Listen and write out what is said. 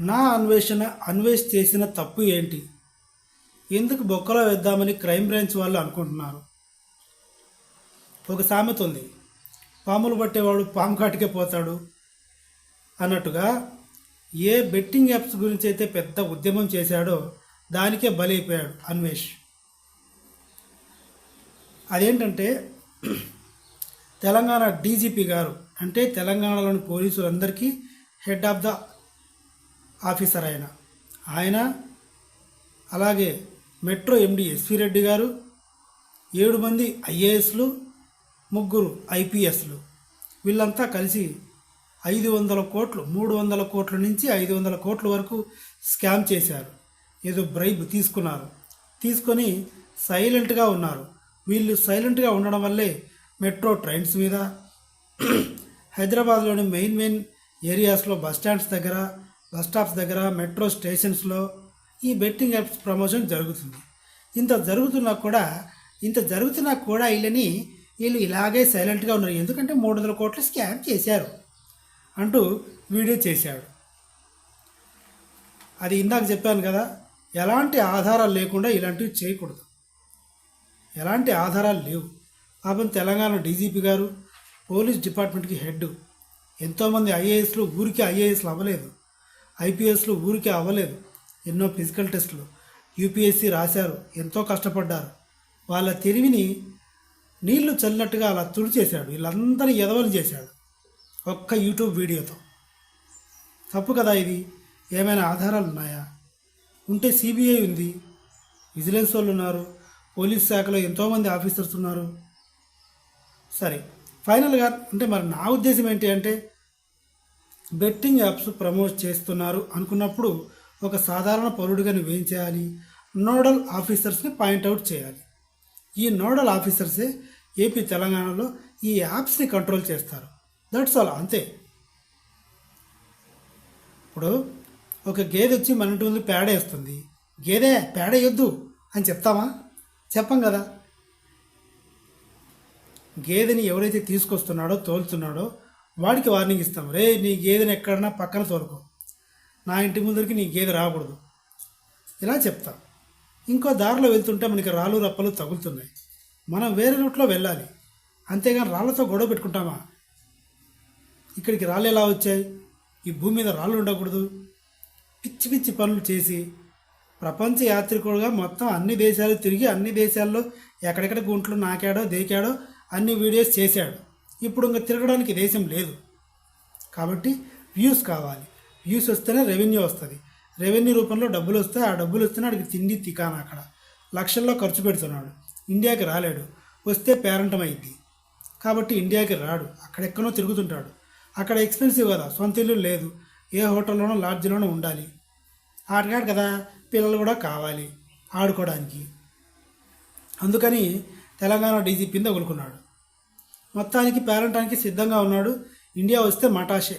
నా అన్వేషణ అన్వేష్ చేసిన తప్పు ఏంటి? ఎందుకు బొక్కలో వేద్దామని క్రైమ్ బ్రాంచ్ వాళ్ళు అనుకుంటున్నారు? ఒక సామెత ఉంది. పాములు పట్టేవాడు పాము కాటికే పోతాడు అన్నట్టుగా ఏ బెట్టింగ్ యాప్స్ గురించి అయితే పెద్ద ఉద్యమం చేశాడో దానికే బలైపోయాడు అన్వేష్. అదేంటంటే తెలంగాణ డీజీపీ గారు అంటే తెలంగాణలోని పోలీసులందరికీ హెడ్ ఆఫ్ ద ఆఫీసర్ ఆయన. ఆయన అలాగే మెట్రో ఎండి ఎస్వి రెడ్డి గారు ఏడు మంది ఐఏఎస్లు ముగ్గురు ఐపీఎస్లు. వీళ్ళంతా కలిసి ఐదు వందల కోట్లు మూడు వందల కోట్ల నుంచి ఐదు వందల కోట్ల వరకు స్కామ్ చేశారు. ఏదో బ్రైబ్ తీసుకున్నారు. తీసుకొని సైలెంట్గా ఉన్నారు. వీళ్ళు సైలెంట్గా ఉండడం వల్లే మెట్రో ట్రైన్స్ మీద హైదరాబాద్లోని మెయిన్ మెయిన్ ఏరియాస్లో బస్ స్టాండ్స్ దగ్గర బస్ స్టాప్స్ దగ్గర మెట్రో స్టేషన్స్లో ఈ బెట్టింగ్ యాప్స్ ప్రమోషన్ జరుగుతుంది. ఇంత జరుగుతున్నా కూడా ఇంత జరుగుతున్నా కూడా వీళ్ళని వీళ్ళు ఇలాగే సైలెంట్గా ఉన్నారు. ఎందుకంటే మూడు వందల కోట్లు స్కామ్ చేశారు అంటూ వీడియో చేశాడు. అది ఇందాక చెప్పాను కదా ఎలాంటి ఆధారాలు లేకుండా ఇలాంటివి చేయకూడదు. ఎలాంటి ఆధారాలు లేవు. పాపం తెలంగాణ డీజీపీ గారు పోలీస్ డిపార్ట్మెంట్కి హెడ్. ఎంతోమంది ఐఏఎస్లు ఊరికి ఐఏఎస్లు అవ్వలేదు. ఐపీఎస్లు ఊరికే అవ్వలేదు. ఎన్నో ఫిజికల్ టెస్టులు యూపీఎస్సీ రాశారు. ఎంతో కష్టపడ్డారు. వాళ్ళ తెలివిని నీళ్ళు చల్లినట్టుగా అలా తుడిచేశాడు. వీళ్ళందరినీ ఎదవలు చేశాడు ఒక్క యూట్యూబ్ వీడియోతో. తప్పు కదా ఇది? ఏమైనా ఆధారాలు ఉన్నాయా? ఉంటే సిబిఐ ఉంది. విజిలెన్స్ వాళ్ళు ఉన్నారు. పోలీస్ శాఖలో ఎంతోమంది ఆఫీసర్స్ ఉన్నారు. సరే ఫైనల్గా అంటే మరి నా ఉద్దేశం ఏంటి అంటే బెట్టింగ్ యాప్స్ ప్రమోట్ చేస్తున్నారు అనుకున్నప్పుడు ఒక సాధారణ పౌరుడిగా నువ్వేం చేయాలి నోడల్ ఆఫీసర్స్ని పాయింట్అవుట్ చేయాలి. ఈ నోడల్ ఆఫీసర్సే ఏపీ తెలంగాణలో ఈ యాప్స్ని కంట్రోల్ చేస్తారు. దట్స్ ఆల్ అంతే. ఇప్పుడు ఒక గేదె వచ్చి మన ఇంటి ముందు పేడ వేస్తుంది. గేదె పేడ వేయొద్దు అని చెప్తామా? చెప్పం కదా. గేదెని ఎవరైతే తీసుకొస్తున్నాడో తోలుతున్నాడో వాడికి వార్నింగ్ ఇస్తాం. రే నీ గేదెని ఎక్కడన్నా పక్కన తోలుకో. నా ఇంటి ముందరికి నీ గేదె రాకూడదు. ఇలా చెప్తాం. ఇంకో దారిలో వెళ్తుంటే మనకి రాళ్ళు రప్పలు తగులుతున్నాయి. మనం వేరే రూట్లో వెళ్ళాలి. అంతేగాని రాళ్ళతో గొడవ పెట్టుకుంటామా? ఇక్కడికి రాళ్ళు ఎలా వచ్చాయి? ఈ భూమి మీద రాళ్ళు ఉండకూడదు. పిచ్చి పిచ్చి పనులు చేసి ప్రపంచ యాత్రికుడుగా మొత్తం అన్ని దేశాలు తిరిగి అన్ని దేశాల్లో ఎక్కడెక్కడ గుంట్లు నాకాడో దేకాడో అన్ని వీడియోస్ చేశాడు. ఇప్పుడు ఇంకా తిరగడానికి దేశం లేదు. కాబట్టి వ్యూస్ కావాలి. వ్యూస్ వస్తేనే రెవెన్యూ వస్తుంది. రెవెన్యూ రూపంలో డబ్బులు వస్తే ఆ డబ్బులు వస్తేనే వాడికి తిండి తికాన అక్కడ. లక్షల్లో ఖర్చు పెడుతున్నాడు. ఇండియాకి రాలేడు. వస్తే పేరంటం అయింది. కాబట్టి ఇండియాకి రాడు. అక్కడెక్కడో తిరుగుతుంటాడు. అక్కడ ఎక్స్పెన్సివ్ కదా. సొంత ఇల్లు లేదు. ఏ హోటల్లోనో లాడ్జ్లోనో ఉండాలి. ఆటగాడు కదా. పిల్లలు కూడా కావాలి. ఆడుకోవడానికి. అందుకని తెలంగాణ డీజీపీని తగులుకున్నాడు. మొత్తానికి పేరంటానికి సిద్ధంగా ఉన్నాడు. ఇండియా వస్తే మటాషే.